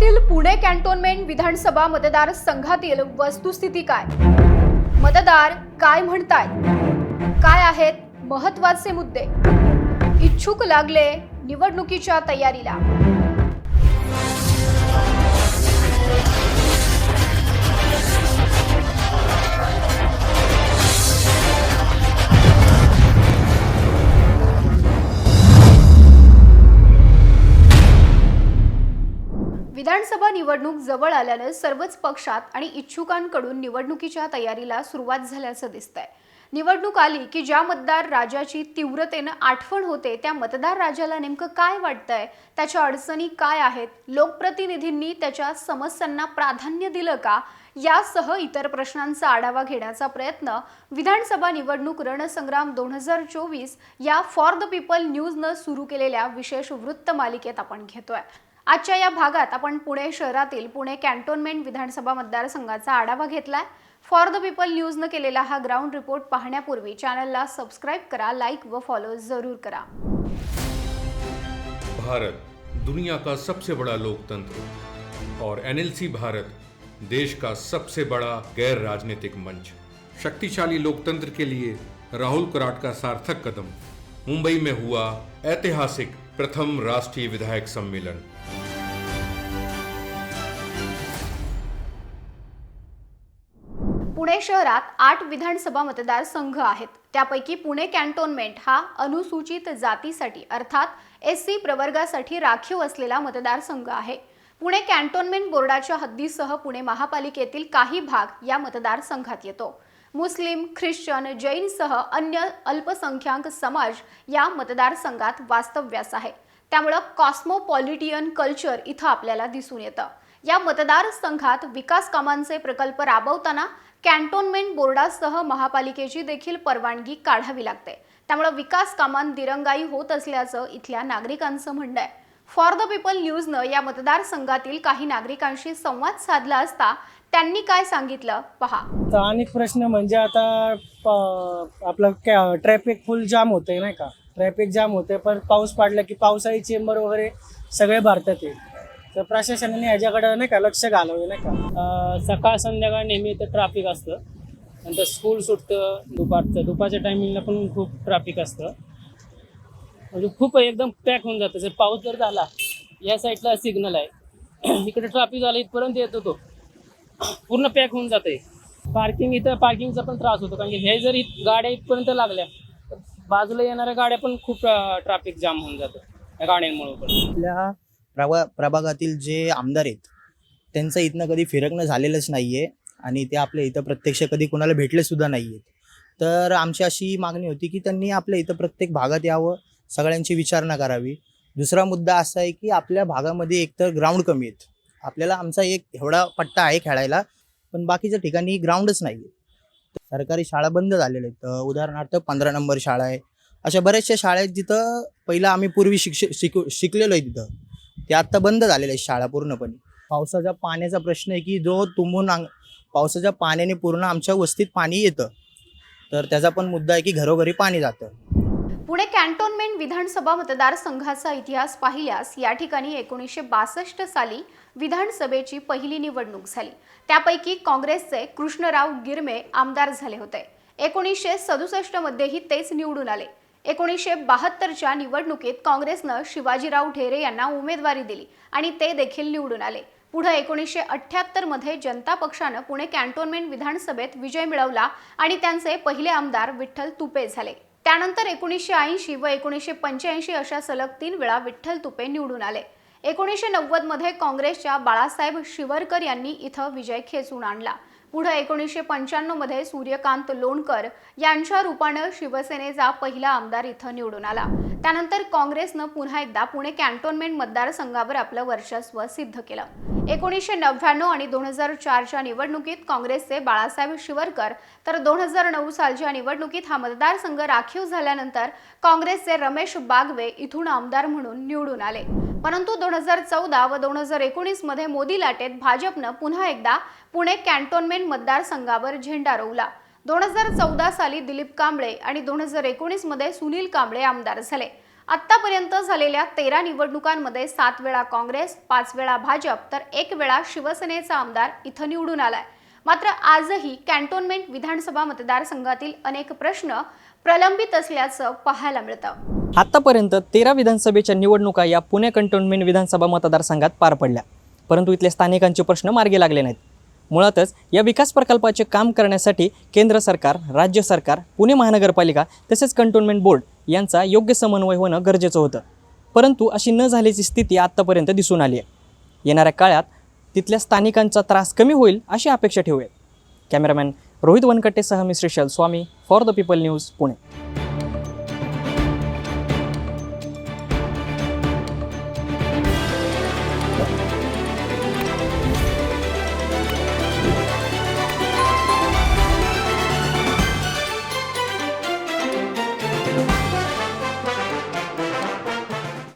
राज्यातील पुणे कॅन्टोन्मेंट विधानसभा मतदारसंघातील वस्तुस्थिती काय? मतदार काय म्हणतायत काय आहेत महत्त्वाचे मुद्दे? इच्छुक लागले निवडणुकीच्या तयारीला. विधानसभा निवडणूक जवळ आल्यानं सर्वच पक्षात आणि इच्छुकांकडून निवडणुकीच्या तयारीला सुरुवात झाल्याचं दिसतंय. निवडणूक आली की ज्या मतदार राजाची तीव्रतेनं आठवण होते त्या मतदार राजाला नेमकं काय वाटतंय त्याच्या अडचणी काय आहेत लोकप्रतिनिधींनी त्याच्या समस्यांना प्राधान्य दिलं का यासह इतर प्रश्नांचा आढावा घेण्याचा प्रयत्न विधानसभा निवडणूक रणसंग्राम दोन हजार चोवीस या फॉर द पीपल न्यूजनं सुरू केलेल्या विशेष वृत्त मालिकेत आपण घेतोय. आजच्या या भागात आपण पुणे शहरातील पुणे कॅन्टोन्मेंट विधानसभा मतदारसंघाचा आढावा घेतलाय. फॉर द पीपल न्यूजनं केलेला हा ग्राउंड रिपोर्ट पाहण्यापूर्वी चॅनलला सबस्क्राईब करा लाईक व फॉलो जरूर करा. भारत दुनिया का सबसे बड़ा लोकतंत्र. और एनएलसी भारत देश का सबसे बड़ा गैर राजनीतिक मंच. शक्तिशाली लोकतंत्र के लिए राहुल कराट का सार्थक कदम. मुंबई में हुआ ऐतिहासिक प्रथम राष्ट्रीय विधायक सम्मेलन. पुणे शहरात आठ विधानसभा मतदारसंघ आहेत. त्यापैकी पुणे कॅन्टोन्मेंट हा अनुसूचित जातीसाठी अर्थात एस सी प्रवर्गासाठी राखीव असलेला मतदारसंघ आहे. पुणे कॅन्टोन्मेंट बोर्डाच्या हद्दीसह पुणे महापालिकेतील काही भाग या मतदारसंघात येतो. मुस्लिम ख्रिश्चन जैनसह अन्य अल्पसंख्याक समाज या मतदारसंघात वास्तव्यास आहे. त्यामुळं कॉस्मोपॉलिटियन कल्चर इथं आपल्याला दिसून येतं. या मतदारसंघात विकास कामांचे प्रकल्प राबवताना कॅन्टोन्मेंट बोर्डासह महापालिकेची देखील परवानगी काढावी लागते. त्यामुळे विकास कामांत दिरंगाई होत असल्याचं इथल्या नागरिकांचं म्हणणं आहे. फॉर द पीपल न्यूजनं या मतदारसंघातील काही नागरिकांशी संवाद साधला असता त्यांनी काय सांगितलं? पहा. अनेक प्रश्न म्हणजे आता आपलं ट्रॅफिक फुल जाम होतंय नाही का? ट्रॅफिक जाम होते पण पाऊस पडला की पावसाळी चेंबर वगैरे सगळे भारतात येईल तर प्रशासनाने ह्याच्याकडे नाही का लक्ष घालावे नाही का? सकाळ संध्याकाळ नेहमी इथं ट्रॅफिक असतं. नंतर स्कूल सुटतं दुपारचं. दुपारच्या टायमिंगला पण खूप ट्रॅफिक असतं. म्हणजे खूप एकदम पॅक होऊन जातं. जर पाऊस जर झाला या साईडला सिग्नल आहे. इकडे ट्रॅफिक झालं इथपर्यंत येतो तो. पूर्ण पॅक होऊन जाते पार्किंग इथं पार्किंगचा पण त्रास होतो. कारण की हे जर गाड्या इथपर्यंत लागल्या तर बाजूला येणाऱ्या गाड्या पण खूप ट्रॅफिक जाम होऊन जातं. या गाड्यांमुळे पण. आपल्या प्रभा प्रभागातील जे आमदार आहेत त्यांचं इथनं कधी फिरकणं झालेलंच नाही आहे आणि ते आपल्या इथं प्रत्यक्ष कधी कोणाला भेटले सुद्धा नाही आहेत तर आमची अशी मागणी होती की त्यांनी आपल्या इथं प्रत्येक भागात यावं सगळ्यांची विचारणा करावी. दुसरा मुद्दा असा आहे की आपल्या भागामध्ये एकतर ग्राउंड कमी आहेत. आपल्याला आमचा एक एवढा पट्टा आहे खेळायला पण बाकीच्या ठिकाणी ग्राउंडच नाही आहे सरकारी शाळा बंद झालेल्या आहेत. उदाहरणार्थ पंधरा नंबर शाळा आहे. अशा बऱ्याचशा शाळा आहेत जिथं पहिलं आम्ही पूर्वी शिक्ष शिकू शिकलेलो आहे तिथं. ते आत्ता बंद झालेले शाळा पूर्णपणे. पावसाच्या पाण्याचा प्रश्न आहे की जो तुंबून अंग पावसाच्या पाण्याने पूर्ण आमच्या वस्तीत पाणी येतं. तर त्याचा पण मुद्दा आहे की घरोघरी पाणी जातं. पुणे कॅन्टोन्मेंट विधानसभा मतदारसंघाचा इतिहास पाहिल्यास या ठिकाणी एकोणीसशे बासष्ट साली विधानसभेची पहिली निवडणूक झाली. त्यापैकी काँग्रेसचे कृष्णराव गिरमे आमदार झाले होते. एकोणीसशे सदुसष्ट मध्येही तेच निवडून आले. एकोणीसशे बहात्तरच्या निवडणुकीत काँग्रेसनं शिवाजीराव ढेरे यांना उमेदवारी दिली आणि ते देखील निवडून आले. पुढे एकोणीसशे अठ्ठ्याहत्तरमध्ये जनता पक्षानं पुणे कॅन्टोन्मेंट विधानसभेत विजय मिळवला आणि त्यांचे पहिले आमदार विठ्ठल तुपे झाले. त्यानंतर एकोणीसशे ऐंशी व एकोणीसशे पंच्याऐंशी अशा सलग तीन वेळा विठ्ठल तुपे निवडून आले. एकोणीसशे नव्वदमध्ये काँग्रेसच्या बाळासाहेब शिवरकर यांनी इथं विजय खेचून आणला. पुढे एकोणीसशे पंच्याण्णवमध्ये सूर्यकांत लोणकर यांच्या रूपानं शिवसेनेचा पहिला आमदार इथं निवडून आला. त्यानंतर काँग्रेसनं पुन्हा एकदा पुणे कॅन्टोन्मेंट मतदारसंघावर आपलं वर्चस्व सिद्ध केलं. एकोणीसशे नव्याण्णव आणि दोन हजार चारच्या निवडणुकीत काँग्रेसचे बाळासाहेब शिवरकर तर दोन हजार नऊ सालच्या निवडणुकीत हा मतदारसंघ राखीव झाल्यानंतर काँग्रेसचे रमेश बागवे इथून आमदार म्हणून निवडून आले. परंतु दोन हजार चौदा व दोन हजार एकोणीसमध्ये मोदी लाटेत भाजपनं पुन्हा एकदा पुणे कॅन्टोन्मेंट मतदारसंघावर झेंडा रोवला. दोन हजार चौदा साली दिलीप कांबळे आणि दोन हजार एकोणीसमध्ये सुनील कांबळे आमदार झाले. आत्तापर्यंत झालेल्या तेरा निवडणुकांमध्ये सात वेळा काँग्रेस पाच वेळा भाजप तर एक वेळा शिवसेनेचा आमदार इथं निवडून आलाय. मात्र आजही कॅन्टोन्मेंट विधानसभा मतदारसंघातील अनेक प्रश्न प्रलंबित असल्याचं पाहायला मिळतं. आत्तापर्यंत तेरा विधानसभेच्या निवडणुका या पुणे कंटोन्मेंट विधानसभा मतदारसंघात पार पडल्या. परंतु इथल्या स्थानिकांचे प्रश्न मार्गी लागले नाहीत. मुळातच या विकास प्रकल्पाचे काम करण्यासाठी केंद्र सरकार राज्य सरकार पुणे महानगरपालिका तसेच कंटोन्मेंट बोर्ड यांचा योग्य समन्वय होणं गरजेचं होतं. परंतु अशी न झाल्याची स्थिती आत्तापर्यंत दिसून आली आहे. येणाऱ्या काळात तिथल्या स्थानिकांचा त्रास कमी होईल अशी अपेक्षा ठेवूया कॅमेरामॅन रोहित वनकट्टेसह मी Shrishal Swami for the people news Pune.